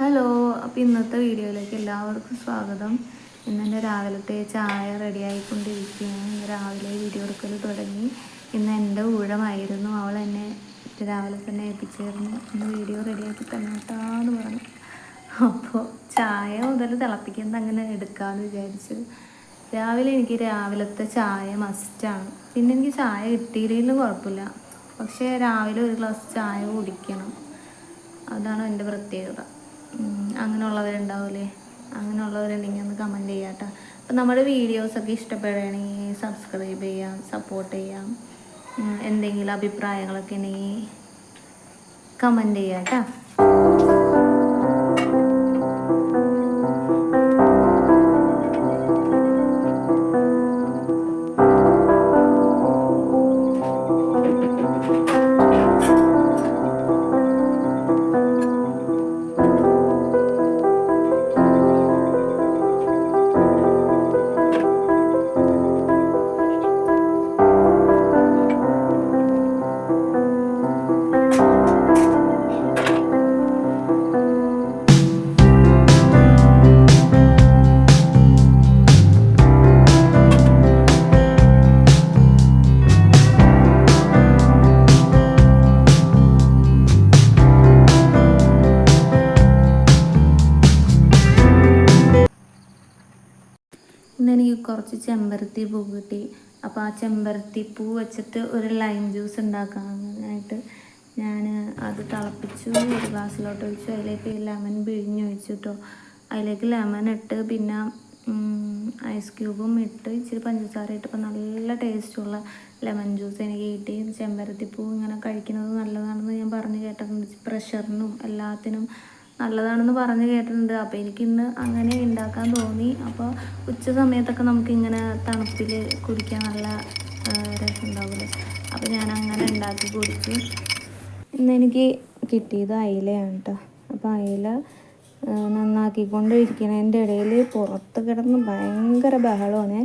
Hello അപ്പോൾ ഇന്നത്തെ വീഡിയോയിലേക്ക് എല്ലാവർക്കും സ്വാഗതം. ഇന്ന് എന്റെ രാവിലത്തെ ചായ റെഡിയായിക്കൊണ്ടിരിക്കുകയാണ് ഇന്ന് രാവിലെ വീഡിയോ എടുക്കൽ തുടങ്ങി. ഇന്ന് എന്റെ ഊഴമായിരുന്നു. അവൾ എന്നെ രാവിലെ തന്നെ എത്തിച്ചേർന്ന് ഇന്ന് വീഡിയോ റെഡിയാക്കി തന്നോട്ടാന്ന് പറഞ്ഞു. അപ്പോൾ ചായ മുതൽ തിളപ്പിക്കുന്നത് അങ്ങനെ എടുക്കാമെന്ന് വിചാരിച്ചു. രാവിലെ എനിക്ക് രാവിലത്തെ ചായ മസ്റ്റാണ് പിന്നെ എനിക്ക് ചായ കിട്ടിയില്ലെങ്കിലും കുഴപ്പമില്ല. പക്ഷേ രാവിലെ ഒരു ഗ്ലാസ് ചായ കുടിക്കണം. അതാണ് എന്റെ പ്രത്യേകത. അങ്ങനെയുള്ളവരുണ്ടാവില്ലേ അങ്ങനെയുള്ളവരുണ്ടെങ്കിൽ ഒന്ന് കമന്റ് ചെയ്യാം കേട്ടോ അപ്പം നമ്മുടെ വീഡിയോസൊക്കെ ഇഷ്ടപ്പെടുകയാണെങ്കിൽ സബ്സ്ക്രൈബ് ചെയ്യാം സപ്പോർട്ട് ചെയ്യാം. എന്തെങ്കിലും അഭിപ്രായങ്ങളൊക്കെ ഉണ്ടെങ്കിൽ കമന്റ് ചെയ്യാം കേട്ടോ ഇന്ന് എനിക്ക് കുറച്ച് ചെമ്പരത്തി പൂ കിട്ടി. അപ്പോൾ ആ ചെമ്പരത്തി പൂ വെച്ചിട്ട് ഒരു ലൈം ജ്യൂസ് ഉണ്ടാക്കാനായിട്ട് ഞാൻ അത് തിളപ്പിച്ചു ഒരു ഗ്ലാസ്സിലോട്ട് ഒഴിച്ചു. അതിലേക്ക് ലെമൺ പിഴിഞ്ഞ് ഒഴിച്ചു കേട്ടോ അതിലേക്ക് ലെമൺ ഇട്ട് പിന്നെ ഐസ് ക്യൂബും ഇട്ട് ഇച്ചിരി പഞ്ചസാര ഇട്ടപ്പോൾ നല്ല ടേസ്റ്റുള്ള ലെമൺ ജ്യൂസ് എനിക്ക് കിട്ടി. ചെമ്പരത്തിപ്പൂ ഇങ്ങനെ കഴിക്കുന്നത് നല്ലതാണെന്ന് ഞാൻ പറഞ്ഞു കേട്ടിട്ടുണ്ട്. പ്രഷറിനും എല്ലാത്തിനും നല്ലതാണെന്ന് പറഞ്ഞു കേട്ടിട്ടുണ്ട്. അപ്പോൾ എനിക്കിന്ന് അങ്ങനെ ഉണ്ടാക്കാൻ തോന്നി. അപ്പോൾ ഉച്ച സമയത്തൊക്കെ നമുക്കിങ്ങനെ തണുപ്പിൽ കുടിക്കാൻ നല്ല രസമുണ്ടാവില്ലേ അപ്പോൾ ഞാൻ അങ്ങനെ ഉണ്ടാക്കി കുടിച്ചു. ഇന്ന് എനിക്ക് കിട്ടിയത് അയിലയാണ് കേട്ടോ അപ്പോൾ അയില നന്നാക്കിക്കൊണ്ടിരിക്കുന്നതിന്റെ ഇടയിൽ പുറത്ത് കിടന്ന് ഭയങ്കര ബഹളമാണ്.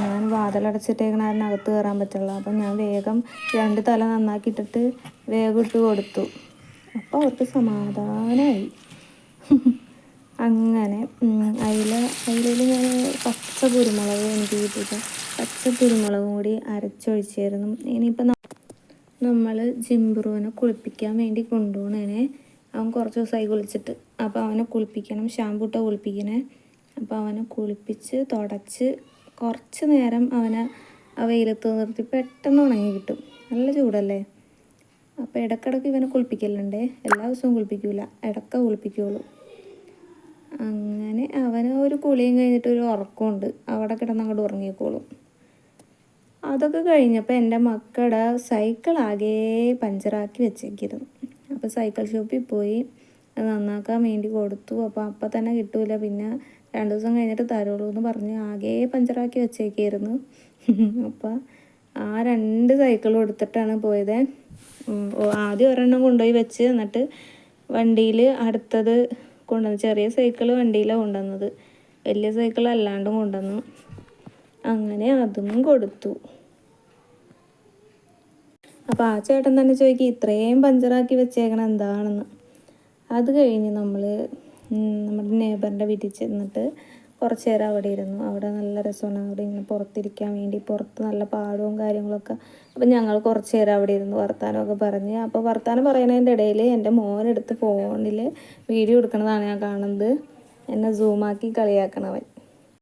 ഞാൻ വാതിലടച്ചിട്ടേക്കണ അതിനകത്ത് കയറാൻ പറ്റുള്ളൂ. അപ്പം ഞാൻ വേഗം രണ്ട് തല നന്നാക്കിയിട്ടിട്ട് വേഗം ഇട്ട് കൊടുത്തു. അപ്പോൾ അവർക്ക് സമാധാനമായി അങ്ങനെ അയില അയിലയിൽ ഞാൻ പച്ച കുരുമുളക് എനിക്ക് കിട്ടിയിട്ട് പച്ച കുരുമുളകും കൂടി അരച്ചൊഴിച്ചായിരുന്നു. ഇനിയിപ്പോൾ നമ്മൾ ജിംബ്രുവിനെ കുളിപ്പിക്കാൻ വേണ്ടി കൊണ്ടുപോകണേനെ അവൻ കുറച്ച് ദിവസമായി കുളിച്ചിട്ട്. അപ്പോൾ അവനെ കുളിപ്പിക്കണം. ഷാമ്പു ഇട്ടാ കുളിപ്പിക്കണേ. അപ്പോൾ അവനെ കുളിപ്പിച്ച് തുടച്ച് കുറച്ച് നേരം അവനെ വെയിലത്ത് നിർത്തി പെട്ടെന്ന് ഉണങ്ങി കിട്ടും. നല്ല ചൂടല്ലേ? അപ്പോൾ ഇടയ്ക്കിടയ്ക്ക് ഇവനെ കുളിപ്പിക്കലുണ്ടേ. എല്ലാ ദിവസവും കുളിപ്പിക്കൂല. ഇടയ്ക്ക കുളിപ്പിക്കുള്ളൂ. അങ്ങനെ അവന് ഒരു കുളിയും കഴിഞ്ഞിട്ട് ഒരു ഉറക്കമുണ്ട്. അവിടെ കിടന്ന് അങ്ങോട്ട് ഉറങ്ങിക്കോളും. അതൊക്കെ കഴിഞ്ഞപ്പോൾ എന്റെ മക്കളുടെ സൈക്കിൾ ആകെ പഞ്ചറാക്കി വെച്ചേക്കിരുന്നു. അപ്പോൾ സൈക്കിൾ ഷോപ്പിൽ പോയി. അത് നന്നാക്കാൻ വേണ്ടി കൊടുത്തു. അപ്പോൾ അപ്പം തന്നെ കിട്ടൂല. പിന്നെ രണ്ട് ദിവസം കഴിഞ്ഞിട്ട് തരുള്ളൂ എന്ന് പറഞ്ഞ് ആകെ പഞ്ചറാക്കി വെച്ചേക്കായിരുന്നു അപ്പോൾ ആ രണ്ട് സൈക്കിളും എടുത്തിട്ടാണ് പോയത്. ആദ്യം ഒരെണ്ണം കൊണ്ടുപോയി വെച്ച് എന്നിട്ട് വണ്ടിയിൽ അടുത്തത് കൊണ്ടുവന്നു. ചെറിയ സൈക്കിൾ വണ്ടിയിലാണ് കൊണ്ടുവന്നത്. വലിയ സൈക്കിൾ അല്ലാണ്ടും കൊണ്ടുവന്നു. അങ്ങനെ അതും കൊടുത്തു. അപ്പോൾ ആ ചേട്ടൻ തന്നെ ചോദിക്കും ഇത്രയും പഞ്ചറാക്കി വെച്ചേക്കണം എന്താണെന്ന്. അത് കഴിഞ്ഞ് നമ്മൾ നമ്മുടെ നേബറിന്റെ വീട്ടിൽ ചെന്നിട്ട് കുറച്ച് നേരം അവിടെ ഇരുന്നു. അവിടെ നല്ല രസമാണ്. അവിടെ ഇങ്ങനെ പുറത്തിരിക്കാൻ വേണ്ടി പുറത്ത് നല്ല പാടവും കാര്യങ്ങളൊക്കെ. അപ്പം ഞങ്ങൾ കുറച്ച് നേരം അവിടെ ഇരുന്ന് വർത്താനമൊക്കെ പറഞ്ഞ്. അപ്പോൾ വർത്താനം പറയുന്നതിന്റെ ഇടയിൽ എന്റെ മോനെടുത്ത് ഫോണിൽ വീഡിയോ എടുക്കണതാണ് ഞാൻ കാണുന്നത്. എന്നെ സൂമാക്കി കളിയാക്കണവൻ.